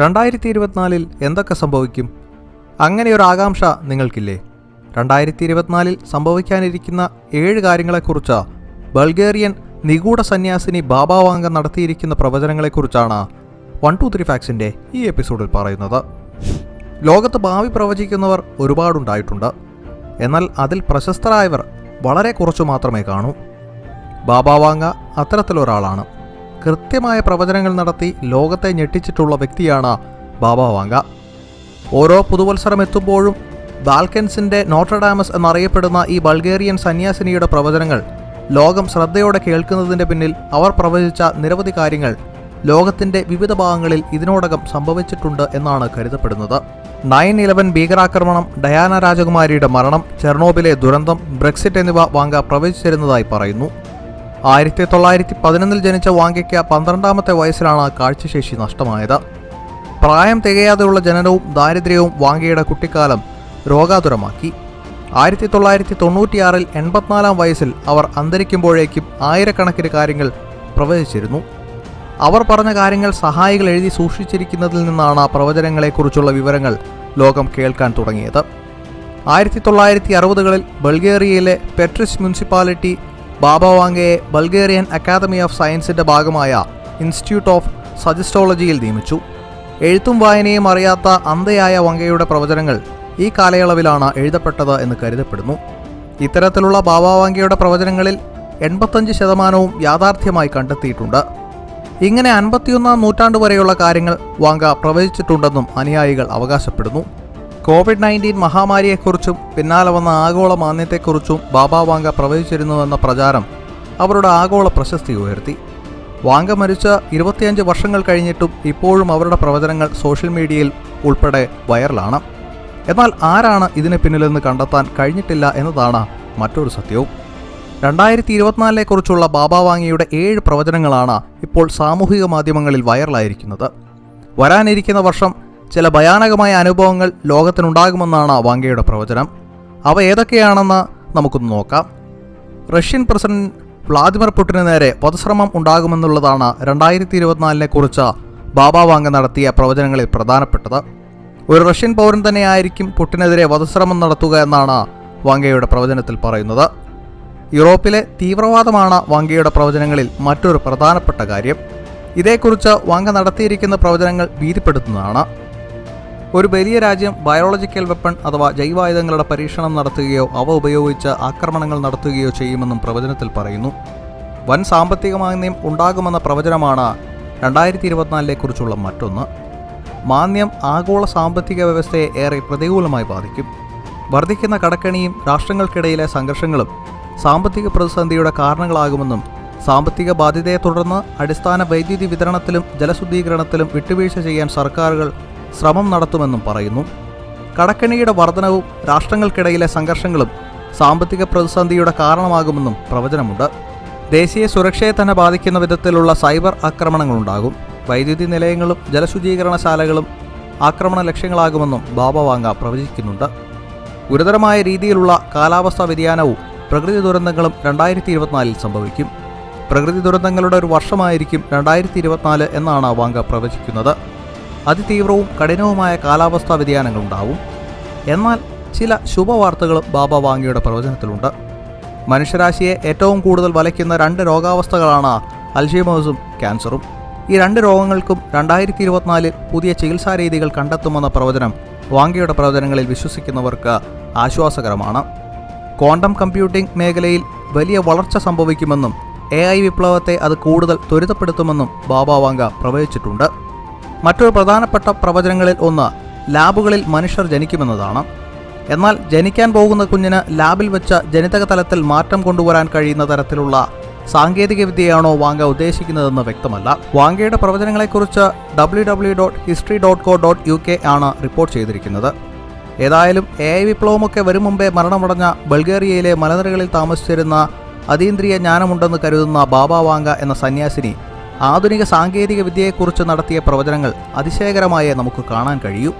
രണ്ടായിരത്തി ഇരുപത്തിനാലിൽ എന്തൊക്കെ സംഭവിക്കും? അങ്ങനെ ഒരു ആകാംക്ഷ നിങ്ങൾക്കില്ലേ? രണ്ടായിരത്തി ഇരുപത്തിനാലിൽ സംഭവിക്കാനിരിക്കുന്ന ഏഴ് കാര്യങ്ങളെക്കുറിച്ച് ബൾഗേറിയൻ നിഗൂഢ സന്യാസിനി ബാബാവാങ്ക നടത്തിയിരിക്കുന്ന പ്രവചനങ്ങളെക്കുറിച്ചാണ് വൺ ടു ത്രീ ഫാക്സിന്റെ ഈ എപ്പിസോഡിൽ പറയുന്നത്. ലോകത്ത് ഭാവി പ്രവചിക്കുന്നവർ ഒരുപാടുണ്ടായിട്ടുണ്ട്. എന്നാൽ അതിൽ പ്രശസ്തരായവർ വളരെ കുറച്ചു മാത്രമേ കാണൂ. ബാബാവാങ്ക അത്തരത്തിലൊരാളാണ്. കൃത്യമായ പ്രവചനങ്ങൾ നടത്തി ലോകത്തെ ഞെട്ടിച്ചിട്ടുള്ള വ്യക്തിയാണ് ബാബ വാങ്ക ഓരോ പുതുവത്സരം എത്തുമ്പോഴും ബാൽക്കൻസിന്റെ നോട്ടർഡാമസ് എന്നറിയപ്പെടുന്ന ഈ ബൾഗേറിയൻ സന്യാസിനിയുടെ പ്രവചനങ്ങൾ ലോകം ശ്രദ്ധയോടെ കേൾക്കുന്നതിന്റെ പിന്നിൽ അവർ പ്രവചിച്ച നിരവധി കാര്യങ്ങൾ ലോകത്തിന്റെ വിവിധ ഭാഗങ്ങളിൽ ഇതിനോടകം സംഭവിച്ചിട്ടുണ്ട് എന്നാണ് കരുതപ്പെടുന്നത്. നയൻ ഇലവൻ ഭീകരാക്രമണം ഡയാന രാജകുമാരിയുടെ മരണം ചെർണോബിലെ ദുരന്തം ബ്രെക്സിറ്റ് എന്നിവ വാങ്ക പ്രവചിച്ചിരുന്നതായി പറയുന്നു. ആയിരത്തി തൊള്ളായിരത്തി പതിനൊന്നിൽ ജനിച്ച വാങ്കയ്ക്ക് പന്ത്രണ്ടാമത്തെ വയസ്സിലാണ് കാഴ്ചശേഷി നഷ്ടമായത്. പ്രായം തികയാതെയുള്ള ജനനവും ദാരിദ്ര്യവും വാങ്കയുടെ കുട്ടിക്കാലം രോഗാതുരമാക്കി. ആയിരത്തി തൊള്ളായിരത്തി തൊണ്ണൂറ്റിയാറിൽ എൺപത്തിനാലാം വയസ്സിൽ അവർ അന്തരിക്കുമ്പോഴേക്കും ആയിരക്കണക്കിന് കാര്യങ്ങൾ പ്രവചിച്ചിരുന്നു. അവർ പറഞ്ഞ കാര്യങ്ങൾ സഹായികൾ എഴുതി സൂക്ഷിച്ചിരിക്കുന്നതിൽ നിന്നാണ് പ്രവചനങ്ങളെക്കുറിച്ചുള്ള വിവരങ്ങൾ ലോകം കേൾക്കാൻ തുടങ്ങിയത്. ആയിരത്തി തൊള്ളായിരത്തി അറുപതുകളിൽ ബൾഗേറിയയിലെ പെട്രിസ് മുനിസിപ്പാലിറ്റി ബാബ വാങ്കയെ ബൾഗേറിയൻ അക്കാദമി ഓഫ് സയൻസിന്റെ ഭാഗമായ ഇൻസ്റ്റിറ്റ്യൂട്ട് ഓഫ് സജസ്റ്റോളജിയിൽ നിയമിച്ചു. എഴുത്തും വായനയും അറിയാത്ത അന്ധയായ വങ്കയുടെ പ്രവചനങ്ങൾ ഈ കാലയളവിലാണ് എഴുതപ്പെട്ടത് എന്ന് കരുതപ്പെടുന്നു. ഇത്തരത്തിലുള്ള ബാബാവാങ്കയുടെ പ്രവചനങ്ങളിൽ എൺപത്തഞ്ച് ശതമാനവും യാഥാർത്ഥ്യമായി കണ്ടെത്തിയിട്ടുണ്ട്. ഇങ്ങനെ അൻപത്തിയൊന്നാം നൂറ്റാണ്ട് വരെയുള്ള കാര്യങ്ങൾ വാങ്ക പ്രവചിച്ചിട്ടുണ്ടെന്നും അനുയായികൾ അവകാശപ്പെടുന്നു. കോവിഡ് നയന്റീൻ മഹാമാരിയെക്കുറിച്ചും പിന്നാലെ വന്ന ആഗോള മാന്യത്തെക്കുറിച്ചും ബാബ വാങ്ക പ്രവചിച്ചിരുന്നുവെന്ന പ്രചാരം അവരുടെ ആഗോള പ്രശസ്തി ഉയർത്തി. വാങ്ക മരിച്ച ഇരുപത്തിയഞ്ച് വർഷങ്ങൾ കഴിഞ്ഞിട്ടും ഇപ്പോഴും അവരുടെ പ്രവചനങ്ങൾ സോഷ്യൽ മീഡിയയിൽ ഉൾപ്പെടെ വൈറലാണ്. എന്നാൽ ആരാണ് ഇതിന് പിന്നിലെന്ന് കണ്ടെത്താൻ കഴിഞ്ഞിട്ടില്ല എന്നതാണ് മറ്റൊരു സത്യവും. രണ്ടായിരത്തി ഇരുപത്തിനാലിനെക്കുറിച്ചുള്ള ബാബ വാങ്ങിയുടെ ഏഴ് പ്രവചനങ്ങളാണ് ഇപ്പോൾ സാമൂഹിക മാധ്യമങ്ങളിൽ വൈറലായിരിക്കുന്നത്. വരാനിരിക്കുന്ന വർഷം ചില ഭയാനകമായ അനുഭവങ്ങൾ ലോകത്തിനുണ്ടാകുമെന്നാണ് വാങ്കയുടെ പ്രവചനം. അവ ഏതൊക്കെയാണെന്ന് നമുക്കൊന്ന് നോക്കാം. റഷ്യൻ പ്രസിഡന്റ് വ്ളാദിമിർ പുടിന് നേരെ വധശ്രമം ഉണ്ടാകുമെന്നുള്ളതാണ് രണ്ടായിരത്തി ഇരുപത്തിനാലിനെ കുറിച്ച് ബാബ വാങ്ക നടത്തിയ പ്രവചനങ്ങളിൽ പ്രധാനപ്പെട്ടത്. ഒരു റഷ്യൻ പൗരൻ തന്നെയായിരിക്കും പുട്ടിനെതിരെ വധശ്രമം നടത്തുക എന്നാണ് വാങ്കയുടെ പ്രവചനത്തിൽ പറയുന്നത്. യൂറോപ്പിലെ തീവ്രവാദമാണ് വാങ്കയുടെ പ്രവചനങ്ങളിൽ മറ്റൊരു പ്രധാനപ്പെട്ട കാര്യം. ഇതേക്കുറിച്ച് വാങ്ക നടത്തിയിരിക്കുന്ന പ്രവചനങ്ങൾ ഭീതിപ്പെടുത്തുന്നതാണ്. ഒരു വലിയ രാജ്യം ബയോളജിക്കൽ വെപ്പൺ അഥവാ ജൈവായുധങ്ങളുടെ പരീക്ഷണം നടത്തുകയോ അവ ഉപയോഗിച്ച് ആക്രമണങ്ങൾ നടത്തുകയോ ചെയ്യുമെന്നും പ്രവചനത്തിൽ പറയുന്നു. വൻ സാമ്പത്തിക മാന്യം ഉണ്ടാകുമെന്ന പ്രവചനമാണ് രണ്ടായിരത്തി ഇരുപത്തിനാലിനെക്കുറിച്ചുള്ള മറ്റൊന്ന്. മാന്യം ആഗോള സാമ്പത്തിക വ്യവസ്ഥയെ ഏറെ പ്രതികൂലമായി ബാധിക്കും. വർദ്ധിക്കുന്ന കടക്കണിയും രാഷ്ട്രങ്ങൾക്കിടയിലെ സംഘർഷങ്ങളും സാമ്പത്തിക പ്രതിസന്ധിയുടെ കാരണങ്ങളാകുമെന്നും സാമ്പത്തിക ബാധ്യതയെ തുടർന്ന് അടിസ്ഥാന വൈദ്യുതി വിതരണത്തിലും ജലശുദ്ധീകരണത്തിലും വിട്ടുവീഴ്ച ചെയ്യാൻ സർക്കാരുകൾ ശ്രമം നടത്തുമെന്നും പറയുന്നു. കടക്കണിയുടെ വർധനവും രാഷ്ട്രങ്ങൾക്കിടയിലെ സംഘർഷങ്ങളും സാമ്പത്തിക പ്രതിസന്ധിയുടെ കാരണമാകുമെന്നും പ്രവചനമുണ്ട്. ദേശീയ സുരക്ഷയെ തന്നെ ബാധിക്കുന്ന വിധത്തിലുള്ള സൈബർ ആക്രമണങ്ങളുണ്ടാകും. വൈദ്യുതി നിലയങ്ങളും ജലശുചീകരണശാലകളും ആക്രമണ ലക്ഷ്യങ്ങളാകുമെന്നും ബാബ വാങ്ക പ്രവചിക്കുന്നുണ്ട്. ഗുരുതരമായ രീതിയിലുള്ള കാലാവസ്ഥാ വ്യതിയാനവും പ്രകൃതി ദുരന്തങ്ങളും രണ്ടായിരത്തി ഇരുപത്തിനാലിൽ സംഭവിക്കും. പ്രകൃതി ദുരന്തങ്ങളുടെ ഒരു വർഷമായിരിക്കും രണ്ടായിരത്തി ഇരുപത്തിനാല് എന്നാണ് വാങ്ക പ്രവചിക്കുന്നത്. അതിതീവ്രവും കഠിനവുമായ കാലാവസ്ഥാ വ്യതിയാനങ്ങളുണ്ടാവും. എന്നാൽ ചില ശുഭവാർത്തകളും ബാബ വാങ്ങിയുടെ പ്രവചനത്തിലുണ്ട്. മനുഷ്യരാശിയെ ഏറ്റവും കൂടുതൽ വലയ്ക്കുന്ന രണ്ട് രോഗാവസ്ഥകളാണ് അൽഷീമേഴ്സും ക്യാൻസറും. ഈ രണ്ട് രോഗങ്ങൾക്കും രണ്ടായിരത്തി ഇരുപത്തിനാലിൽ പുതിയ ചികിത്സാ രീതികൾ കണ്ടെത്തുമെന്ന പ്രവചനം വാങ്കയുടെ പ്രവചനങ്ങളിൽ വിശ്വസിക്കുന്നവർക്ക് ആശ്വാസകരമാണ്. ക്വാണ്ടം കമ്പ്യൂട്ടിംഗ് മേഖലയിൽ വലിയ വളർച്ച സംഭവിക്കുമെന്നും എ ഐ വിപ്ലവത്തെ അത് കൂടുതൽ ത്വരിതപ്പെടുത്തുമെന്നും ബാബ വാങ്ക പ്രവചിച്ചിട്ടുണ്ട്. മറ്റൊരു പ്രധാനപ്പെട്ട പ്രവചനങ്ങളിൽ ഒന്ന് ലാബുകളിൽ മനുഷ്യർ ജനിക്കുമെന്നതാണ്. എന്നാൽ ജനിക്കാൻ പോകുന്ന കുഞ്ഞിന് ലാബിൽ വെച്ച ജനിതക തലത്തിൽ മാറ്റം കൊണ്ടുവരാൻ കഴിയുന്ന തരത്തിലുള്ള സാങ്കേതിക വിദ്യയാണോ വാങ്ക ഉദ്ദേശിക്കുന്നതെന്ന് വ്യക്തമല്ല. വാങ്കയുടെ പ്രവചനങ്ങളെക്കുറിച്ച് W W dot history dot co dot U K ആണ് റിപ്പോർട്ട് ചെയ്തിരിക്കുന്നത്. ഏതായാലും എ ഐ വിപ്ലവമൊക്കെ വരും മുമ്പേ മരണമടഞ്ഞ ബൾഗേറിയയിലെ മലനിരകളിൽ താമസിച്ചിരുന്ന അതീന്ദ്രിയ ജ്ഞാനമുണ്ടെന്ന് കരുതുന്ന ബാബ വാങ്ക എന്ന സന്യാസിനി ആധുനിക സാങ്കേതിക വിദ്യയെക്കുറിച്ച് നടത്തിയ പ്രവചനങ്ങൾ അതിശയകരമായേ നമുക്ക് കാണാൻ കഴിയൂ.